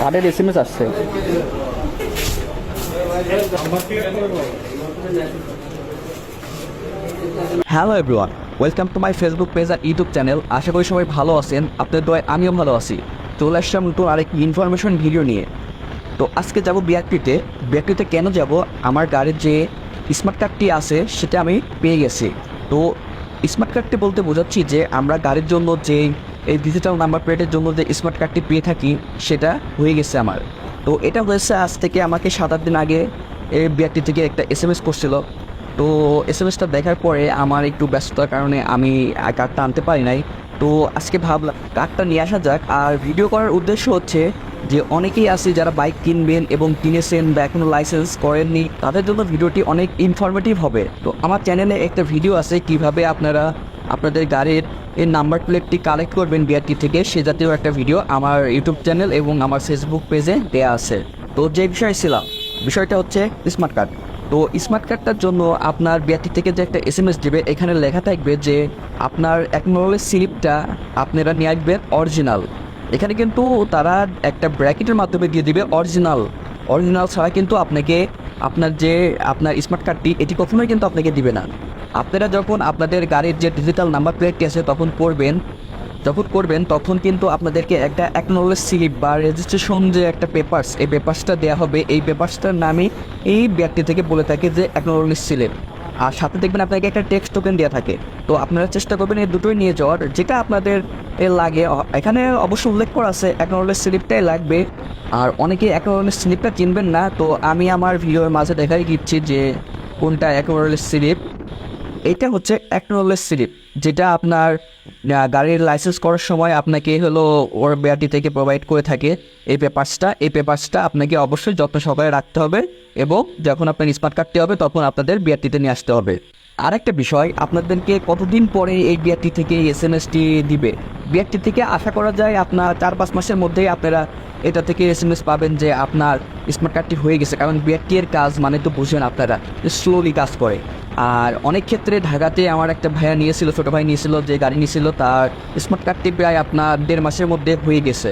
কার্ডের S M S আসছে। Hello everyone welcome to my Facebook page R YouTube channel আশা করি সবাই ভালো আছেন, আপনাদের দয় আমিও ভালো আছি। চলে আসলাম নতুন আরেক ইনফরমেশন ভিডিও নিয়ে। তো আজকে যাব বিআরটিতে। বিআরটিতে কেন যাব? আমার গাড়ির যে স্মার্ট কার্ডটি আছে, সেটা আমি পেয়ে গেছি। তো স্মার্ট কার্ডটি বলতে বোঝাচ্ছি যে, আমরা গাড়ির জন্য যে এই ডিজিটাল নাম্বার প্লেটের জন্য যে স্মার্ট কার্ডটি পেয়ে থাকি, সেটা হয়ে গেছে আমার। তো এটা হয়েছে আজ থেকে আমাকে সাত আট দিন আগে এই বিআরটি থেকে একটা এস এম এস করছিল। তো এস এম এসটা দেখার পরে আমার একটু ব্যস্ততার কারণে আমি কার্ডটা আনতে পারি নাই। তো আজকে ভাবলাম কার্ডটা নিয়ে আসা যাক। আর ভিডিও করার উদ্দেশ্য হচ্ছে যে অনেকেই আছে যারা বাইক কিনবেন এবং কিনেছেন বা এখনও লাইসেন্স করেননি, তাদের জন্য ভিডিওটি অনেক ইনফরমেটিভ হবে। তো আমার চ্যানেলে একটা ভিডিও আছে কীভাবে আপনারা আপনাদের গাড়ির এই নাম্বার প্লেটটি কালেক্ট করবেন বিআরটি থেকে। সে জাতীয় একটা ভিডিও আমার ইউটিউব চ্যানেল এবং আমার ফেসবুক পেজে দেওয়া আছে। তো যে বিষয় ছিলাম, বিষয়টা হচ্ছে স্মার্ট কার্ড। তো স্মার্ট কার্ডটার জন্য আপনার বিআরটি থেকে যে একটা এস এম এস দেবে, এখানে লেখা থাকবে যে আপনার অ্যাকনোলেজ স্লিপটা আপনারা নিয়ে আসবেন অরিজিনাল এখানে কিন্তু তারা একটা ব্র্যাকেটের মাধ্যমে দিয়ে দিবে অরিজিনাল অরিজিনাল ছাড়া কিন্তু আপনাকে আপনার যে, আপনার স্মার্ট কার্ডটি, এটি কখনোই কিন্তু আপনাকে দিবে না। আপনারা যখন আপনাদের গাড়ির যে ডিজিটাল নাম্বার প্লেটটি আছে তখন করবেন যখন করবেন তখন কিন্তু আপনাদেরকে একটা অ্যাকনোলেজ স্লিপ বা রেজিস্ট্রেশন যে একটা পেপার্স এই পেপার্সটা দেওয়া হবে। এই পেপার্সটার নামে এই ব্যক্তি থেকে বলে থাকে যে অ্যাকনোলেজ স্লিপ আর সাথে দেখবেন আপনাকে একটা টেক্সট টোকেন দেওয়া থাকে। তো আপনারা চেষ্টা করবেন এই দুটোই নিয়ে যাওয়ার। যেটা আপনাদের লাগে এখানে অবশ্য উল্লেখ করা আছে অ্যাকনোলেজ স্লিপটাই লাগবে। আর অনেকে অ্যাকনোলেজ স্লিপটা চিনবেন না। তো আমি আমার ভিডিওর মাঝে দেখাই দিচ্ছি যে কোনটা অ্যাকনোলেজ স্লিপ এটা হচ্ছে অ্যাকনোলেজ স্লিপ যেটা আপনার গাড়ির লাইসেন্স করার সময় আপনাকে হলো ওর বিআরটি থেকে প্রোভাইড করে থাকে। এই পেপারসটা এই পেপারসটা আপনাকে অবশ্যই যত্ন সহকারে রাখতে হবে এবং যখন আপনার স্মার্ট কার্ডটি হবে তখন আপনাদের বিআরটিতে নিয়ে আসতে হবে। আরেকটা বিষয়, আপনাদেরকে কতদিন পরে এই বিআরটি থেকে এস এম এসটি দিবে? বিআরটি থেকে আশা করা যায় আপনার চার পাঁচ মাসের মধ্যেই আপনারা এটা থেকে এস এম এস পাবেন যে আপনার স্মার্ট কার্ডটি হয়ে গেছে, কারণ বিআরটি এর কাজ মানে তো বুঝেন আপনারা স্লোলি কাজ করে। আর অনেক ক্ষেত্রে ঢাকাতে আমার একটা ভাইয়া নিয়েছিল, ছোটো ভাই নিয়েছিল, যে গাড়ি নিয়েছিল, তার স্মার্ট কার্ডটি প্রায় আপনার দেড় মাসের মধ্যে হয়ে গেছে।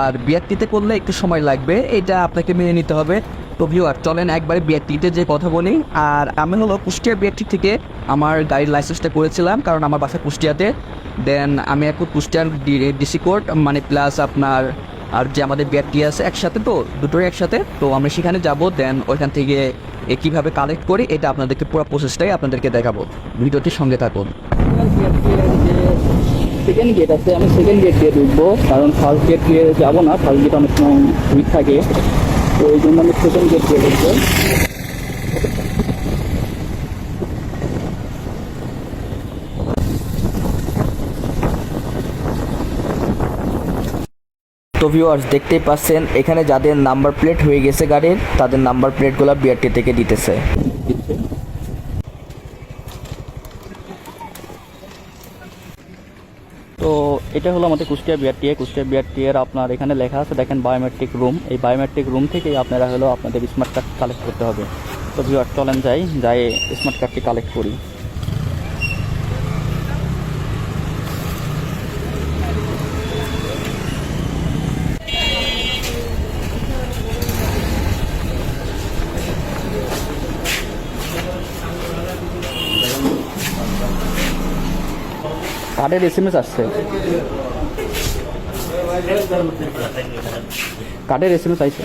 আর বিআরটিতে করলে একটু সময় লাগবে, এটা আপনাকে মেনে নিতে হবে। তো ভিউয়ার চলেন একবারে বিআরটিতে যে কথা বলি। আর আমি হলো কুষ্টিয়া বিআরটি থেকে আমার গাড়ির লাইসেন্সটা করেছিলাম, কারণ আমার বাসা কুষ্টিয়াতে। দেন আমি এখন কুষ্টিয়ার ডিসি কোর্ট মানে প্লাস আপনার আর যে আমাদের ব্যাগটি আছে একসাথে তো, দুটোই একসাথে, তো আমরা সেখানে যাব দেন ওইখান থেকে এ কীভাবে কালেক্ট করি, এটা আপনাদেরকে পুরো প্রসেসটাই আপনাদেরকে দেখাবো। ভিডিওটির সঙ্গে থাকুন। সেকেন্ড গেট আছে, আমি সেকেন্ড গেট দিয়ে ঢুকবো, কারণ ফার্স্ট গেট দিয়ে যাব না ফার্স্ট গেট অনেক সময় থাকে, তো এই জন্য আমি সেকেন্ড গেট দিয়ে ঢুকবো। তো ভিউয়ার্স দেখতেই পাচ্ছেন, এখানে যাদের নাম্বার প্লেট হয়ে গেছে গাড়ির, তাদের নাম্বার প্লেটগুলো বিআরটি থেকে দিতেছে। তো এটা হলো আমাদের কুষ্টিয়া বিআরটিএ কুষ্টিয়া বিআরটিএ এর আপনার এখানে লেখা আছে, দেখেন বায়োমেট্রিক রুম এই বায়োমেট্রিক রুম থেকেই আপনারা হলো আপনাদের স্মার্ট কার্ড কালেক্ট করতে হবে। তো ভিউয়ার চলেন যাই যাই স্মার্ট কার্ডটি কালেক্ট করি। কার্ডের এস এম এস আসছে। কার্ডের এস এম এস আইছে।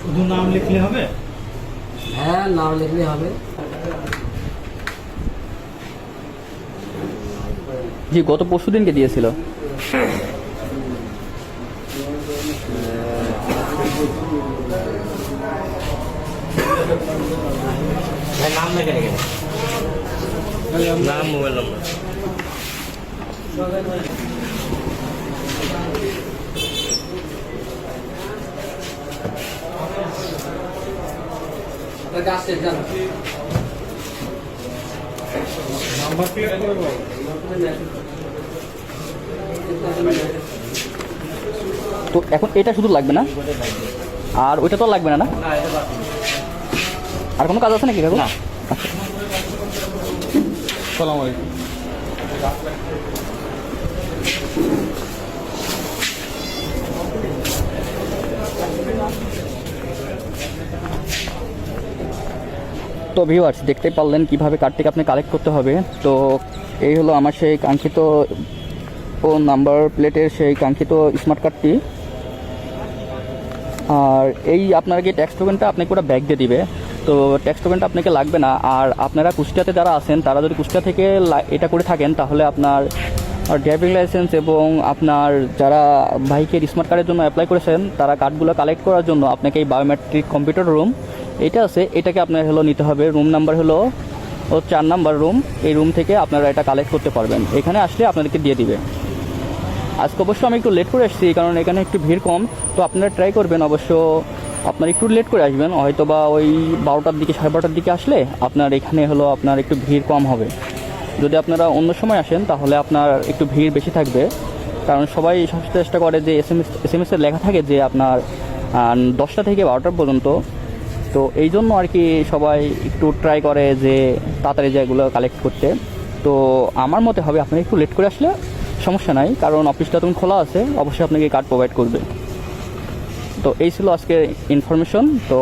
শুধু নাম লিখলে হবে? হ্যাঁ নাম লিখলে হবে। জি গত পরশু দিনকে দিয়েছিল। নাম লেখে রেখে নাম মোবাইল নম্বর। করব তো এখন এটা শুধু লাগবে না? আর ওইটা তো লাগবে না না? আর কোনো কাজ আছে নাকি কাকু সালাম আলাইকুম। তো ভিউয়ার্স দেখতে পারলেন কীভাবে কার্ডটিকে আপনি কালেক্ট করতে হবে। তো এই হলো আমার সেই কাঙ্ক্ষিত ও নাম্বার প্লেটের সেই কাঙ্ক্ষিত স্মার্ট কার্ডটি আর এই আপনার কি ট্যাক্স টোকেনটা আপনাকে ওরা ব্যাগ দিয়ে দিবে? তো ট্যাক্স টোকেনটা আপনাকে লাগবে না। আর আপনারা কুষ্টিয়াতে যারা আছেন, তারা যদি কুষ্টিয়া থেকে এটা করে থাকেন, তাহলে আপনার ড্রাইভিং লাইসেন্স এবং আপনার যারা বাইকের স্মার্ট কার্ডের জন্য অ্যাপ্লাই করেছেন, তারা কার্ডগুলো কালেক্ট করার জন্য আপনাকে এই বায়োমেট্রিক কম্পিউটার রুম এটা আছে, এটাকে আপনার হলো নিতে হবে। রুম নাম্বার হলো, ও চার নাম্বার রুম এই রুম থেকে আপনারা এটা কালেক্ট করতে পারবেন। এখানে আসলে আপনাদেরকে দিয়ে দিবে। আজকে অবশ্য আমি একটু লেট করে এসেছি, কারণ এখানে একটু ভিড় কম। তো আপনারা ট্রাই করবেন অবশ্য আপনার একটু লেট করে আসবেন হয়তো বা ওই বারোটার দিকে, সাড়ে বারোটার দিকে আসলে আপনার এখানে হলো আপনার একটু ভিড় কম হবে। যদি আপনারা অন্য সময় আসেন, তাহলে আপনার একটু ভিড় বেশি থাকবে। কারণ সবাই সবসময় চেষ্টা করে যে S M S S M লেখা থাকে যে আপনার দশটা থেকে বারোটা পর্যন্ত। তো এই জন্য আর কি সবাই একটু ট্রাই করে যে তাড়াতাড়ি যেগুলো কালেক্ট করতে। তো আমার মতে হবে আপনি একটু লেট করে আসলে সমস্যা নাই। কারণ অফিসটা তখন খোলা আছে, অবশ্যই আপনাকে কার্ড প্রোভাইড করবে। তো এই ছিল আজকে ইনফরমেশন তো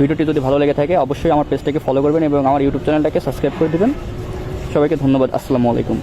ভিডিওটি যদি ভালো লেগে থাকে, অবশ্যই আমার পেজটাকে ফলো করবেন এবং আমার ইউটিউব চ্যানেলটাকে সাবস্ক্রাইব করে দেবেন। সবাইকে ধন্যবাদ। আসসালামু আলাইকুম।